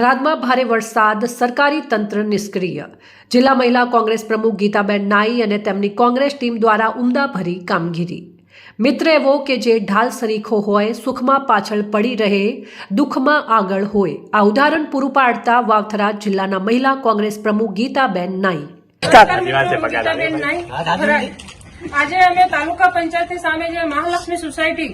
થરાદમાં ભારે વરસાદ સરકારી તંત્ર નિષ્ક્રિય. જિલ્લા મહિલા કોંગ્રેસ પ્રમુખ ગીતાબેન નાઈ અને તેમની કોંગ્રેસ ટીમ દ્વારા ઉમદાભરી કામગીરી. મિત્ર એવો કે જે ઢાલ સરીખો હોય સુખમાં પાછળ પડી રહે દુઃખમાં આગળ હોય. આ ઉદાહરણ પૂરું પાડતા વાવથરા જિલ્લાના મહિલા કોંગ્રેસ પ્રમુખ ગીતાબેન નાઈ. આજે અમે તાલુકા પંચાયત સામે જે મહાલક્ષ્મી સોસાયટી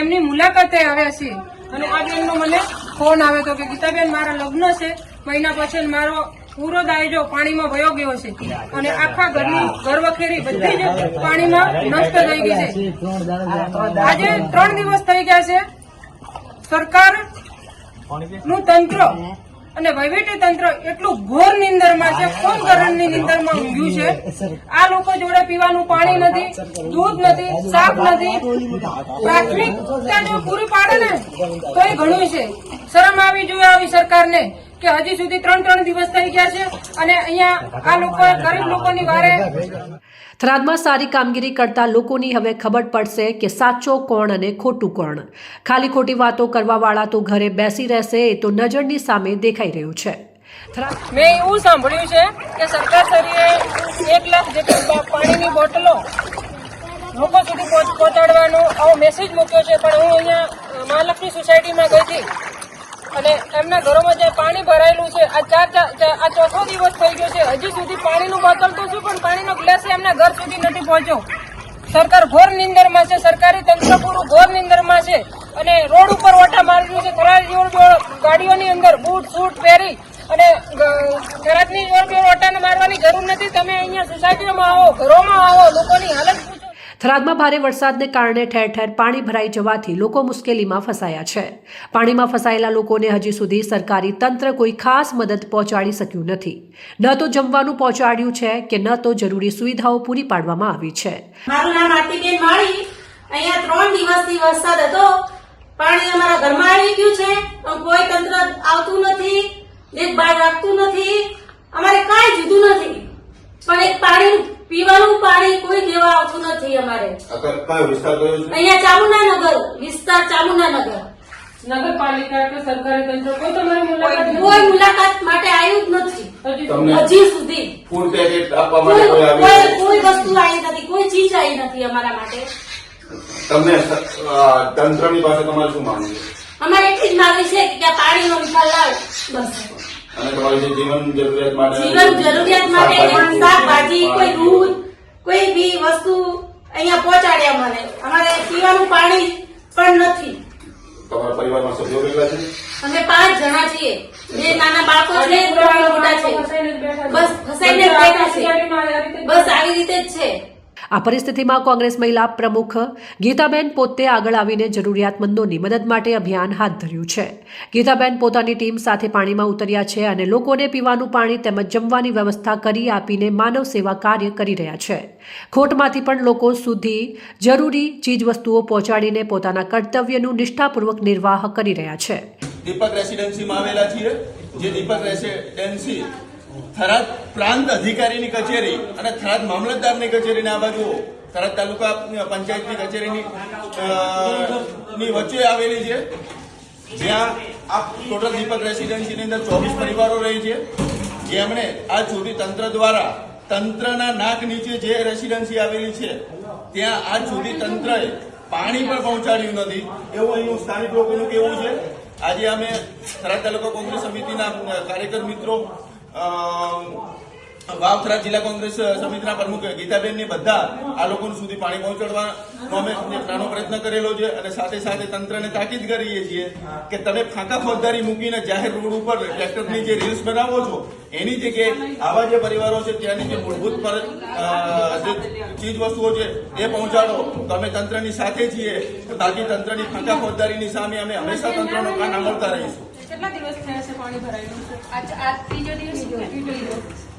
એમની મુલાકાતે આવ્યા છીએ. અને આ બેનનો મને ફોન આવે તો કે, ગીતાબેન, મારા લગ્ન છે. મહિના પછી મારો પૂરો દાયજો પાણીમાં વયો ગયો છે. અને આખા ઘરની ઘરવખેરી બધી જ પાણીમાં નષ્ટ થઈ ગઈ છે. આજે ત્રણ દિવસ થઈ ગયા છે. સરકારનું તંત્ર અને વહીવટી તંત્ર એટલું ઘોર નિંદરમાં છે કોણ કરણની નિંદરમાં ઊંઘ્યું છે. આ લોકો જોડે પીવાનું પાણી નથી, દૂધ નથી, શાક નથી. પ્રાથમિક ત્યાં જો પૂરી પાડે ને, તો એ ઘણું છે. શરમ આવી જોઈએ આવી સરકારને કે હજી સુધી ત્રણ ત્રણ દિવસ થઈ ગયા છે અને અહીંયા આ લોકો ગરીબ લોકોની વારે થરાદમાં સારી કામગીરી કરતા લોકોની હવે ખબર પડશે કે સાચો કોણ અને ખોટું કોણ. ખાલી ખોટી વાતો કરવાવાળા તો ઘરે બેસી રહેશે એ તો નજરની સામે દેખાઈ રહ્યું છે. મેં એવું સાંભળ્યું છે કે સરકાર શ્રીએ એક લાખ જેટલી પાણીની બોટલો લોકો સુધી પહોંચ- પહોંચાડવાનો આવો મેસેજ મૂક્યો છે પણ હું અહીંયા મહાલક્ષ્મી સોસાયટીમાં ગઈ હતી. અને એમના ઘરોમાં જે પાણી ભરાયેલું છે, આ ચાર આ ચોથો દિવસ થઈ ગયો છે. હજી સુધી પાણીનું બોટલ તો શું પણ પાણીનો ગ્લાસ એમના ઘર સુધી નથી પહોંચ્યો. સરકાર ઘોર નિંદરમાં છે, સરકારી તંત્ર પૂરું ઘોર નિંદરમાં છે. અને રોડ ઉપર ઓટા માર્યું છે રોડ ગાડીઓની અંદર બૂટ, સૂટ, પહેરી અને થરાદની જોર ઓટાને મારવાની જરૂર નથી. તમે અહીંયા સોસાયટીઓમાં આવો, ઘરોમાં આવો, લોકોની હાલત થરાદમાં ભારે વરસાદને કારણે ઠેર ઠેર પાણી ભરાઈ જવાથી લોકો મુશ્કેલીમાં ફસાયા છે. પાણીમાં ફસાયેલા લોકોને હજી સુધી સરકારી તંત્ર કોઈ ખાસ મદદ પહોંચાડી શક્યું નથી. ન તો જમવાનું પહોંચાડ્યું છે કે ન તો જરૂરી સુવિધાઓ પૂરી પાડવામાં આવી છે. મારું નામ આરતીબેન માળી. અહીંયા ત્રણ દિવસથી વરસાદ હતો. પાણી અમારા ઘરમાં આવી ગયું છે. પણ કોઈ તંત્ર આવતું નથી, દેખભાળ રાખતું નથી. અમારે કાંઈ જુદું નથી. પણ એક પાણી પીવાનું પાણી કોઈ દેવા આવતું નથી અમારે. કયો વિસ્તાર કયો છે? અહીંયા ચામુંડાનગર વિસ્તાર ચામુંડાનગર. નગરપાલિકા કે સરકારી તંત્ર કોઈ તમારી મુલાકાત કોઈ મુલાકાત માટે આવ્યું જ નથી. હજી સુધી. ફૂડ પેકેટ આપવા માટે કોઈ કોઈ કોઈ આવ્યું કોઈ વસ્તુ આવી નથી કોઈ ચીજ આવી નથી અમારા માટે. તમને તંત્રની પાસે તમારે શું માનવું અમારે એટલી જ માંગણી છે કે આ પાણીનો નિકાલ લાવે. બસ. અને તમારી જીવન જરૂરિયાત માટે જીવન જરૂરિયાત માટે શાકભાજી, કોઈ વસ્તુ અહીંયા પહોંચાડ્યા અમારે અમારે પીવાનું પાણી પણ નથી. તમારા પરિવારમાં સભ્યો કેટલા છે? અમે પાંચ જણા છીએ. બે નાના બાળકો છે મોટા છે. બસ ફસાઈને બેઠા છે. સોસાયટીમાં આ રીતે જ બસ આવી રીતે જ છે. આ પરિસ્થિતિમાં કોંગ્રેસ મહિલા પ્રમુખ ગીતાબેન પોતે આગળ આવીને જરૂરિયાતમંદોની મદદ માટે અભિયાન હાથ ધર્યું છે. ગીતાબેન પોતાની ટીમ સાથે પાણીમાં ઉતર્યા છે અને લોકોને પીવાનું પાણી તેમજ જમવાની વ્યવસ્થા કરી આપીને માનવ સેવા કાર્ય કરી રહ્યા છે. ખોટમાંથી પણ લોકો સુધી જરૂરી ચીજવસ્તુઓ પહોંચાડીને પોતાના કર્તવ્યનું નિષ્ઠાપૂર્વક નિર્વાહ કરી રહ્યા છે. દીપક રેસિડેન્સીમાં આવેલા છીએ. જે દીપક રેસિડેન્સી થરાદ પ્રાંત અધિકારીની કચેરી અને થરાદ મામલતદારની કચેરીને આ બાજુ થરાદ તાલુકા પંચાયતની કચેરીની વચ્ચે આવેલી છે. જ્યાં આ ટોટલ દીપક રેસિડેન્સીની અંદર ચોવીસ પરિવારો રહી છે. જેમણે આ ચૂંટણી તંત્ર દ્વારા તંત્રના નાક નીચે જે રેસિડેન્સી આવેલી છે, ત્યાં આ ચૂંટણી તંત્રએ પાણી પણ પહોંચાડ્યું નથી. એવું અહીંનું સ્થાનિક લોકોનું કેવું છે. આજે અમે થરાદ તાલુકા કોંગ્રેસ સમિતિના કાર્યકર મિત્રો વાવથરા જિલ્લા કોંગ્રેસ સમિતિના પ્રમુખ ગીતાબેનને બધા આ લોકો સુધી પાણી પહોંચાડવાનો અમે નાનો પ્રયત્ન કરેલો છે અને સાથે સાથે તંત્રને તાકીદ કરીએ છીએ કે તમે ફાંકા ફોજદારી મૂકીને જાહેર રોડ ઉપર ટ્રેક્ટરની જે રીલ્સ બનાવો છો, એની જગ્યાએ આવા જે પરિવારો છે ત્યાંની જે મૂળભૂત પર ચીજ વસ્તુઓ છે એ પહોંચાડો. તો અમે તંત્રની સાથે છીએ, બાકી તંત્રની ફાંકા ફોજદારીની સામે અમે હંમેશા તંત્રનો કાન આંબળતા રહીશું. કેટલા દિવસ થયા છે પાણી ભરાયેલું છે? આજ આજ ત્રીજો દિવસ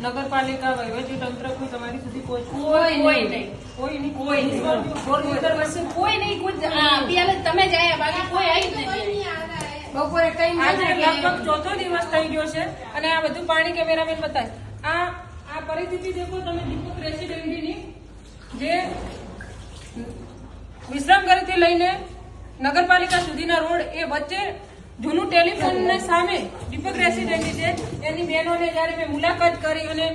નગરપાલિકા વહીવટી તંત્ર કોઈ તમારી સુધી પહોંચ્યું? કોઈ નહીં. કોઈ નહીં. કોઈ નહીં. ઘોર નિંદર કોઈ નહીં. કોઈ તમે જાય બાકી કોઈ આવી નથી. બપોરે કઈ લગભગ ચોથો દિવસ થઈ ગયો છે અને આ બધું પાણી કેમેરામેન બતાવે. આ આ પરિસ્થિતિ દેખો તમે દીપક રેસિડેન્સીની જે વિશ્રામ ઘરથી લઈને નગરપાલિકા સુધીના રોડ એ વચ્ચે જૂનું ટેલિફોન સામે દીપક રેસિડેન્સી છે. એની બહેનોને જ્યારે મેં મુલાકાત કરી અને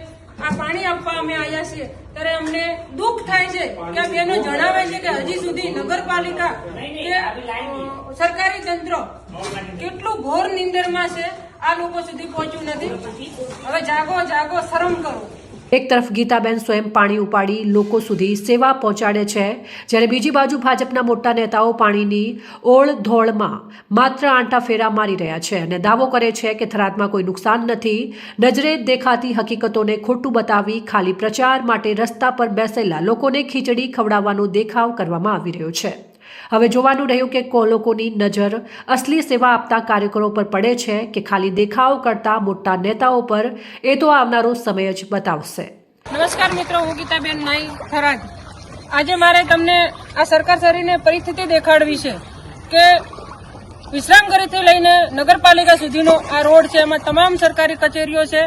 આ પાણી આપવા અમે આવ્યા છીએ, ત્યારે અમને દુઃખ થાય છે કે બહેનો જણાવે છે કે હજી સુધી નગરપાલિકા કે સરકારી તંત્ર કેટલું ઘોર નિંદરમાં છે, આ લોકો સુધી પહોંચ્યું નથી. હવે જાગો જાગો, શરમ કરો. એક તરફ ગીતાબેન સ્વયં પાણી ઉપાડી લોકો સુધી સેવા પહોંચાડે છે, જ્યારે બીજી બાજુ ભાજપના મોટા નેતાઓ પાણીની ઓળ ધોળમાં માત્ર આંટા ફેરા મારી રહ્યા છે અને દાવો કરે છે કે થરાદમાં કોઈ નુકસાન નથી, નજરે દેખાતી હકીકતોને ખોટું બતાવી ખાલી પ્રચાર માટે રસ્તા પર બેસેલા લોકોને ખીચડી ખવડાવવાનો દેખાવ કરવામાં આવી રહ્યો છે. હવે જોવાનું રહ્યું કે કો લોકોની નજર અસલી સેવા આપતા કાર્યકરો પર પડે છે કે ખાલી દેખાવ કરતા મોટા નેતાઓ પર, એ તો આવનારો સમય જ બતાવશે. નમસ્કાર મિત્રો, હું ગીતાબેન નાઈ થરાદ. આજે મારે તમને આ સરકાર શરીરને પરિસ્થિતિ દેખાડવી છે કે વિશ્રામગૃહથી લઈને નગરપાલિકા સુધીનો આ રોડ છે, એમાં તમામ સરકારી કચેરીઓ છે,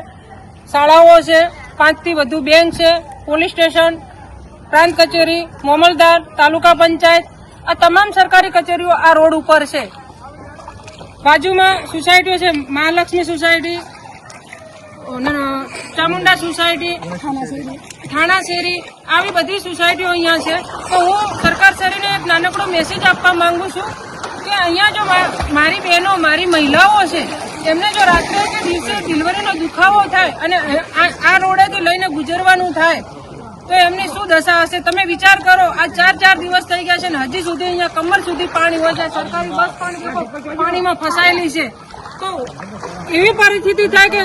શાળાઓ છે, પાંચથી વધુ બેંક છે, પોલીસ સ્ટેશન, પ્રાંત કચેરી મોમલદાર તાલુકા પંચાયત આ તમામ સરકારી કચેરીઓ આ રોડ ઉપર છે. બાજુમાં સોસાયટીઓ છે, મહાલક્ષ્મી સોસાયટી ચામુંડા સોસાયટી થાણા શેરી આવી બધી સોસાયટીઓ અહીંયા છે. તો હું સરકાર શ્રીને એક નાનકડો મેસેજ આપવા માંગુ છું કે અહીંયા જો મારી બહેનો, મારી મહિલાઓ છે, એમને જો રાત્રે કે દિવસે ડિલિવરીનો દુખાવો થાય અને આ રોડેથી લઈને ગુજરવાનું થાય તો એમની શું દશા હશે? તમે વિચાર કરો, આ ચાર ચાર દિવસ થઈ ગયા છે ને, હજી સુધી અહીંયા કમર સુધી પાણી હોય છે. સરકારી બસ પણ પાણીમાં ફસાયેલી છે. તો એવી પરિસ્થિતિ થાય કે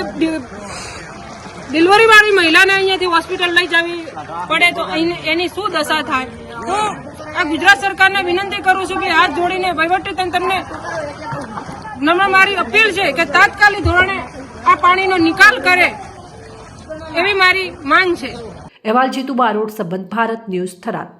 ડિલિવરી વાળી મહિલાને અહીંયાથી હોસ્પિટલ લઈ જવી પડે તો એની શું દશા થાય? હું આ ગુજરાત સરકારને વિનંતી કરું છું કે હાથ જોડીને વહીવટી તંત્રને નમ્ર મારી અપીલ છે કે તાત્કાલિક ધોરણે આ પાણીનો નિકાલ કરે એવી મારી માંગ છે. અહેવાલ જીતુ બારોટ સંબંધ ભારત ન્યૂઝ થરાદ.